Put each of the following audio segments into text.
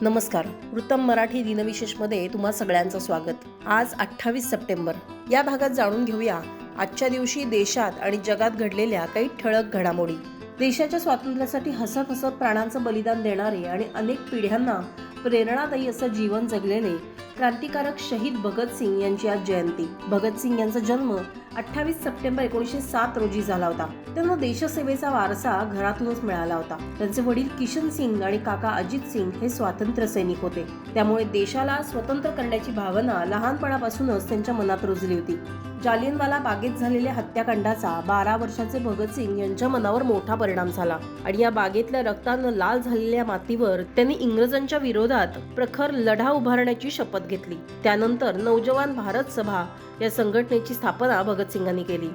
नमस्कार. वृत्तम मराठी दिनविशेषमध्ये तुम्हा सगळ्यांचं स्वागत. आज अठ्ठावीस सप्टेंबर. या भागात जाणून घेऊया आजच्या दिवशी देशात आणि जगात घडलेल्या काही ठळक घडामोडी. देशाच्या स्वातंत्र्यासाठी हसत हसत प्राणांचं बलिदान देणारे आणि अनेक पिढ्यांना प्रेरणादायी असं जीवन जगलेले क्रांतिकारक शहीद भगतसिंग यांची आज जयंती. भगतसिंग यांचा जन्म अठ्ठावीस सप्टेंबर एकोणीसशे सात रोजी झाला होता. त्यांना देशसेवेचा वारसा घरातूनच मिळाला होता. त्यांचे वडील किशन सिंग आणि काका अजित सिंग हे स्वातंत्र्य सैनिक होते. त्यामुळे देशाला स्वतंत्र करण्याची भावना लहानपणापासूनच त्यांच्या मनात रुजली होती. जालियनवाला बागेत झालेल्या हत्याकांडाचा बारा वर्षाचे भगतसिंग यांच्या मनावर मोठा परिणाम झाला आणि या बागेतल्या रक्तानं लाल झालेल्या मातीवर त्यांनी इंग्रजांच्या विरोधात प्रखर लढा उभारण्याची शपथ घेतली. त्यानंतर नौजवान भारत सभा या संघटनेची स्थापना भगतसिंगांनी केली.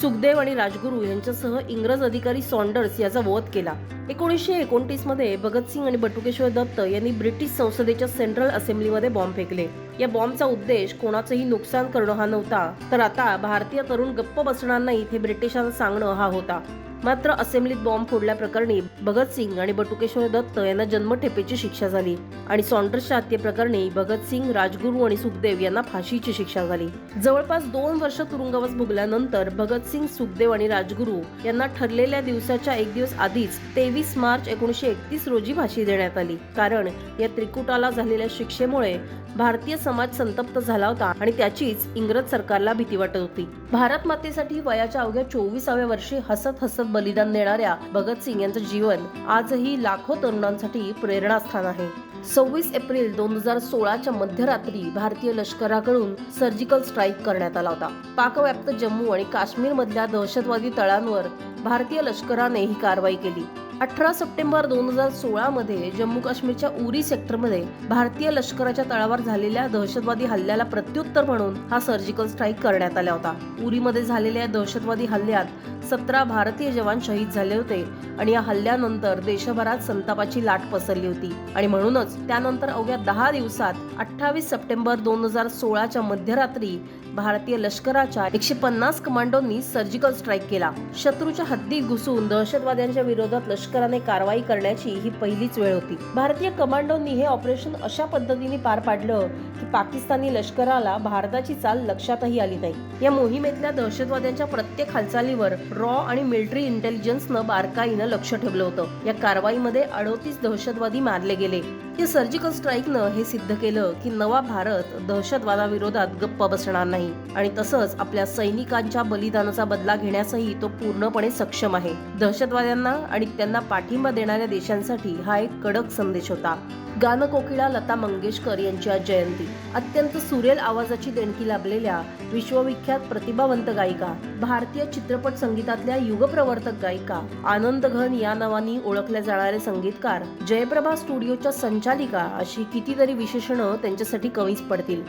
सुखदेव आणि राजगुरू यांच्यासह इंग्रज अधिकारी सॉन्डर्स याचा वध केला. एकोणीसशे एकोणतीसमध्ये भगतसिंग आणि बटुकेश्वर दत्त यांनी ब्रिटिश संसदेच्या सेंट्रल असेंब्लीमध्ये बॉम्ब फेकले. या बॉम्बचा उद्देश कोणाचंही नुकसान करणं हा नव्हता तर आता भारतीय तरुण गप्प बसणार नाहीत हे ब्रिटिशांना सांगणं हा होता. मात्र असेंब्लीत बॉम्ब फोडल्याप्रकरणी भगतसिंग आणि बटुकेश्वर दत्त यांना जन्मठेपेची शिक्षा झाली आणि सॉन्डर्सच्या हत्येप्रकरणी भगतसिंग राजगुरू आणि सुखदेव यांना फाशीची शिक्षा झाली. जवळपास दोन वर्ष तुरुंगवास भोगल्यानंतर भगतसिंग सुखदेव आणि राजगुरू यांना ठरलेल्या दिवसाच्या एक दिवस आधीच तेवीस मार्च एकोणीशे एकतीस रोजी फाशी देण्यात आली. कारण या त्रिकुटाला झालेल्या शिक्षेमुळे भारतीय समाज संतप्त झाला होता आणि त्याचीच इंग्रज सरकारला भीती वाटत होती. भारत मातेसाठी वयाच्या अवघ्या चोवीसाव्या वर्षी हसत हसत बलिदान देणाऱ्या भगतसिंग यांचं जीवन आजही लाखो तरुणांसाठी प्रेरणास्थान आहे. सव्वीस एप्रिल दोन हजार सोळाच्या मध्यरात्री भारतीय लष्कराकडून सर्जिकल स्ट्राईक करण्यात आला होता. पाकव्याप्त जम्मू आणि काश्मीर मधल्या दहशतवादी तळांवर भारतीय लष्कराने ही कारवाई केली. अठरा सप्टेंबर दोन हजार सोळा मध्ये जम्मू काश्मीरच्या उरी सेक्टरमध्ये भारतीय लष्कराच्या तळावर झालेल्या दहशतवादी हल्ल्याला प्रत्युत्तर म्हणून हा सर्जिकल स्ट्राईक करण्यात आला होता. उरीमध्ये झालेल्या दहशतवादी हल्ल्यात सतरा भारतीय जवान शहीद झाले होते आणि या हल्ल्यानंतर देशभरात संतापाची लाट पसरली होती. आणि म्हणूनच त्यानंतर अवघ्या दहा दिवसात अठ्ठावीस सप्टेंबर दोन हजार सोळाच्या मध्यरात्री भारतीय लष्कराच्या एकशे पन्नास कमांडोंनी सर्जिकल स्ट्राईक केला. शत्रूच्या हद्दीत घुसून दहशतवाद्यांच्या विरोधात लष्कराने कारवाई करण्याची ही पहिलीच वेळ होती. भारतीय कमांडोंनी हे ऑपरेशन अशा पद्धतीने पार पाडलं की पाकिस्तानी लष्कराला भारताची चाल लक्षातही आली नाही. या मोहिमेतल्या दहशतवाद्यांच्या प्रत्येक हालचालीवर रॉ आणि मिलिटरी इंटेलिजन्सनं बारकाईनं लक्ष ठेवलं होतं. या कारवाईमध्ये अडोतीस दहशतवादी मारले गेले. या सर्जिकल स्ट्राईकनं हे सिद्ध केलं की नवा भारत दहशतवादाविरोधात गप्प बसणार नाही. आणि तसंच आपल्या सैनिकांच्या बलिदानाचा बदला घेण्यासही तो पूर्णपणे सक्षम आहे. दहशतवाद्यांना आणि त्यांना पाठिंबा देणाऱ्या देशांसाठी हा एक कडक संदेश होता. गानकोकिळा लता मंगेशकर यांच्या जयंती. अत्यंत सुरेल आवाजाची देणगी लाभलेल्या विश्वविख्यात प्रतिभावंत गायिका भारतीय चित्रपट संगीतातल्या युगप्रवर्तक गायिका आनंद घन या नावाने ओळखल्या जाणारे संगीतकार जयप्रभा स्टुडिओच्या संचालिका अशी कितीतरी विशेषणं त्यांच्यासाठी कमीच पडतील.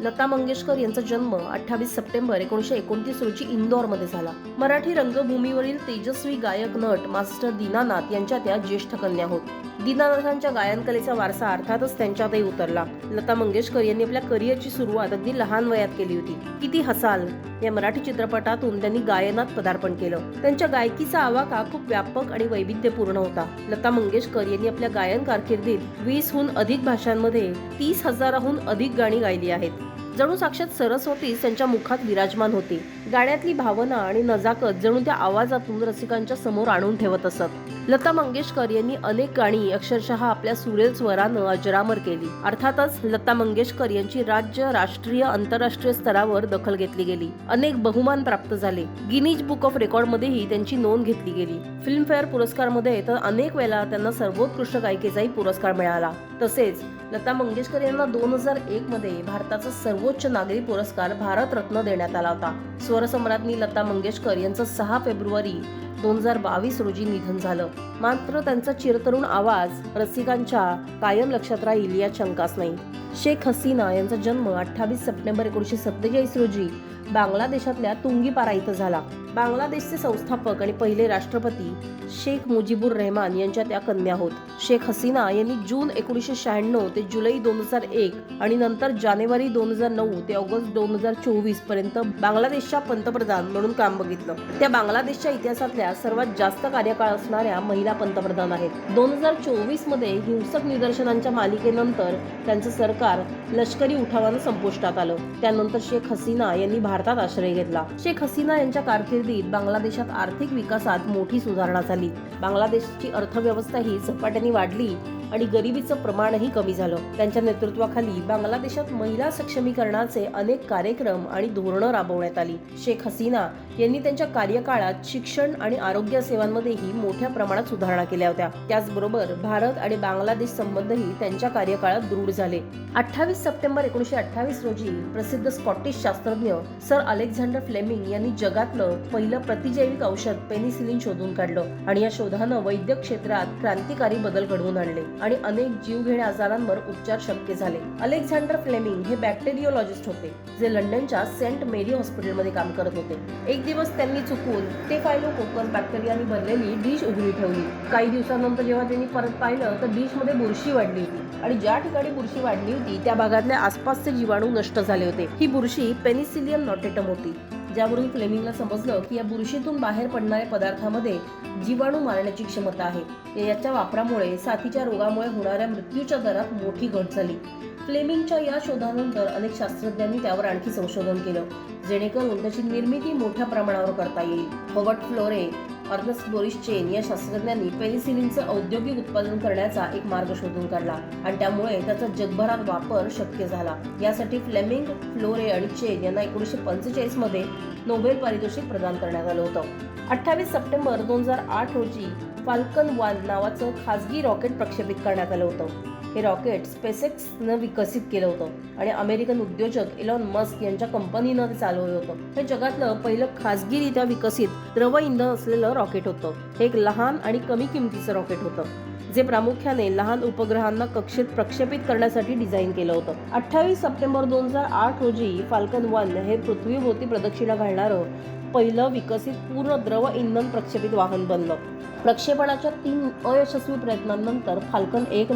लता मंगेशकर यांचा जन्म अठ्ठावीस सप्टेंबर एकोणीशे एकोणतीस रोजी इंदोरमध्ये झाला. मराठी रंगभूमीवरील तेजस्वी गायक नट मास्टर दीनानाथ यांच्या त्या ज्येष्ठ कन्या होत. दीनानाथांच्या गायन कलेचा वारसा अर्थातच त्यांच्यातही उतरला. लता मंगेशकर यांनी आपल्या करिअरची सुरुवात अगदी लहान वयात केली होती. किती हसाल या मराठी चित्रपटातून त्यांनी गायनात पदार्पण केलं. त्यांच्या गायकीचा आवाका खूप व्यापक आणि वैविध्यपूर्ण होता. लता मंगेशकर यांनी आपल्या गायन कारकिर्दीत वीसहून अधिक भाषांमध्ये तीस हजाराहून अधिक गाणी गायली आहेत. जणू साक्षात सरस्वतीच त्यांच्या मुखात विराजमान होती. गाण्यातली भावना आणि नजाकत जणू त्या आवाजातून रसिकांच्या समोर आणून ठेवत असत. लता मंगेशकर यांनी अनेक गाणी अक्षरशः आपल्या सुरेल स्वरानं अजरामर केली. अर्थातच लता मंगेशकर यांची राज्य राष्ट्रीय आंतरराष्ट्रीय स्तरावर दखल घेतली गेली. अनेक बहुमान प्राप्त झाले. गिनीज बुक ऑफ रेकॉर्ड मध्येही त्यांची नोंद घेतली गेली. फिल्मफेअर पुरस्कारमध्ये तर अनेक वेळा त्यांना सर्वोत्कृष्ट गायिकेचाही पुरस्कार मिळाला. तसेच लता मंगेशकर यांना दोन हजार एक मध्ये भारताचा सर्वोच्च नागरी पुरस्कार भारतरत्न देण्यात आला होता. स्वरसम्राज्ञी लता मंगेशकर यांचं सहा फेब्रुवारी दोन हजार बावीस रोजी निधन झालं. मात्र त्यांचा चिरतरुण आवाज रसिकांच्या कायम लक्षात राहील यात शंकाच नाही. शेख हसीना यांचा जन्म अठ्ठावीस सप्टेंबर एकोणीसशे सत्तेचाळीस रोजी बांगलादेशातल्या तुंगीपारा इथं झाला. बांगलादेशचे संस्थापक आणि पहिले राष्ट्रपती शेख मुजीबुर रहमान यांच्या त्या कन्या होत. शेख हसीना यांनी जून एकोणीसशे शहाण्णव ते जुलै दोन हजार एक आणि नंतर जानेवारी दोन हजार नऊ ते ऑगस्ट दोन हजार चोवीसपर्यंत बांगलादेशच्या पंतप्रधान म्हणून काम बघितलं. त्या बांगलादेशच्या इतिहासातल्या सर्वात जास्त कार्यकाळ असणाऱ्या महिला पंतप्रधान आहेत. दोन हजार चोवीसमध्ये हिंसक निदर्शनांच्या मालिकेनंतर त्यांचं सरकार लष्करी उठावानं संपुष्टात आलं. त्यानंतर शेख हसीना यांनी भारतात आश्रय घेतला. शेख हसीना यांच्या कारकिर्दीत बांगलादेशात आर्थिक विकासात मोठी सुधारणा झाली. बांगलादेशची अर्थव्यवस्था ही झपाट्याने वाढली. आणि गरिबीचं प्रमाणही कमी झालं. त्यांच्या नेतृत्वाखाली बांगलादेशात महिला सक्षमीकरणाचे अनेक कार्यक्रम आणि धोरणं राबवण्यात आली. शेख हसीना यांनी त्यांच्या कार्यकाळात शिक्षण आणि आरोग्य सेवांमध्येही मोठ्या प्रमाणात सुधारणा केल्या होत्या. त्याचबरोबर भारत आणि बांगलादेश संबंधही त्यांच्या कार्यकाळात दृढ झाले. अठ्ठावीस सप्टेंबर एकोणीशे अठ्ठावीस रोजी प्रसिद्ध स्कॉटिश शास्त्रज्ञ सर अलेक्झांडर फ्लेमिंग यांनी जगातलं पहिलं प्रतिजैविक औषध पेनिसिलिन शोधून काढलं आणि या शोधानं वैद्यक क्षेत्रात क्रांतिकारी बदल घडवून आणले. आणि अनेक जीवघेण्या आजारांवर उपचार शक्य झाले. अलेक्झांडर फ्लेमिंग हे बॅक्टेरिओलॉजिस्ट होते जे लंडनच्या सेंट मेरी हॉस्पिटलमध्ये काम करत होते. एक दिवस त्यांनी चुकून ते फायलोकोकस बॅक्टेरियाने भरलेली डिश उघडी ठेवली. काही दिवसानंतर जेव्हा त्यांनी परत पाहिलं तर डिशमध्ये बुरशी वाढली होती. आणि ज्या ठिकाणी बुरशी वाढली होती त्या भागातल्या आसपासचे जीवाणू नष्ट झाले होते. ही बुरशी पेनिसिलियम नॉटेटम होती. ज्यावरून फ्लेमिंगला समजलं की या बुरशीतून बाहेर पडणाऱ्या पदार्थामध्ये जीवाणू मारण्याची क्षमता आहे. याच्या वापरामुळे साथीच्या रोगामुळे होणाऱ्या मृत्यूच्या दरात मोठी घट झाली. फ्लेमिंगच्या या शोधानंतर अनेक शास्त्रज्ञांनी त्यावर आणखी संशोधन केलं जेणेकरून त्याची निर्मिती मोठ्या प्रमाणावर करता येईल. Howard Florey Ernst Boris Chain या शास्त्रज्ञांनी पेनिसिलिनचं औद्योगिक उत्पादन करण्याचा एक मार्ग शोधून काढला. आणि त्यामुळे त्याचा जगभरात वापर शक्य झाला. यासाठी फ्लेमिंग फ्लोरे आणि चेन यांना एकोणीसशे पंचेचाळीसमध्ये नोबेल पारितोषिक प्रदान करण्यात आलं होतं. अठ्ठावीस सप्टेंबर दोन हजार आठ रोजी फाल्कन वन नावाचं खासगी रॉकेट प्रक्षेपित करण्यात आलं होतं. हे रॉकेट स्पेसेक्सनं विकसित केलं होतं आणि अमेरिकन उद्योजक इलॉन मस्क यांच्या कंपनीनं ते चालवलं होतं. हे जगातलं पहिलं खासगीरित्या विकसित द्रव इंधन असलेलं रॉकेट होतं. हे एक लहान आणि कमी किमतीचं रॉकेट होतं जे प्रामुख्याने लहान उपग्रहांना कक्षेत प्रक्षेपित करण्यासाठी डिझाईन केलं होतं. अठ्ठावीस सप्टेंबर दोन हजार आठ रोजी फाल्कन वन हे पृथ्वीभोवती प्रदक्षिणा घालणारं पहिलं विकसित पूर्ण द्रव इंधन प्रक्षेपित वाहन बनलं. प्रक्षेपणाच्या तीन अयशस्वी प्रयत्नांनंतर फाल्कन एक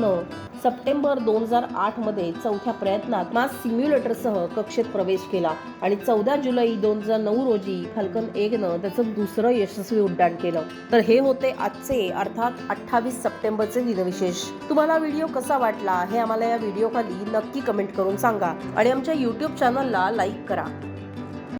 सप्टेंबर दोन हजार आठमध्ये चौथ्या प्रयत्नात मास सिम्युलेटरसह कक्षेत प्रवेश केला आणि चौदा जुलै दोन हजार नऊ रोजी फाल्कन एक न त्याचं दुसरं यशस्वी उड्डाण केलं. तर हे होते आजचे अर्थात अठ्ठावीस सप्टेंबरचे दिनविशेष. तुम्हाला व्हिडिओ कसा वाटला हे आम्हाला या व्हिडिओ खाली नक्की कमेंट करून सांगा आणि आमच्या युट्यूब चॅनलला लाईक करा.